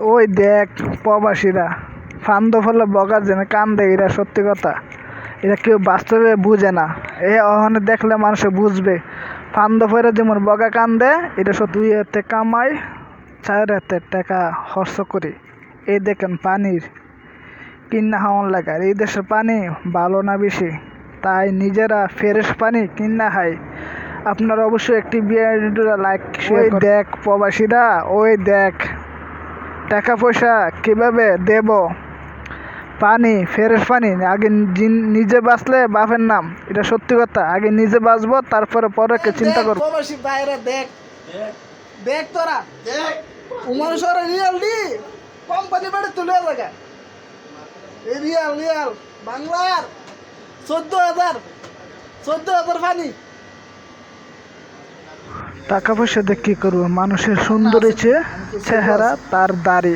ওই দেখ প্রবাসীরা। ফান্দ ফলে বগার জন্য কান্দে এরা সত্যি কথা। এরা কেউ বাস্তবে বুঝে না। এ ওখানে দেখলে মানুষে বুঝবে। ফান্দ ফেরে যেমন বগা কান্দে এটা সব দুই হাতে কামাই চার হাতে টাকা খরচ করি। এই দেখেন পানির কিন্না খাওয়ান লাগে। আর এই দেশের পানি ভালো না বেশি। তাই নিজেরা ফ্রেশ পানি কিন্না খায় আপনারা অবশ্যই একটি ভিডিওটা লাইক দেখ প্রবাসীরা ওই দেখ। টাকা পয়সা কীভাবে দেব? পানি ফ্রেশ পানি আগে নিজে বাঁচলে বাপের নাম এটা সত্যি কথা। আগে নিজে বাঁচবো তারপরে পরেকে চিন্তা করব। বাইরে দেখ। দেখ। তোরা। উমার শহরে রিয়াল দি। কোম্পানি বাড়ি তুলে এই রিয়াল রিয়াল বাংলার চোদ্দ হাজার চোদ্দ হাজার পানি। টাকা পয়সা দিয়ে কি করব? মানুষের সুন্দরী চেয়ে চেহারা তার দাড়ি।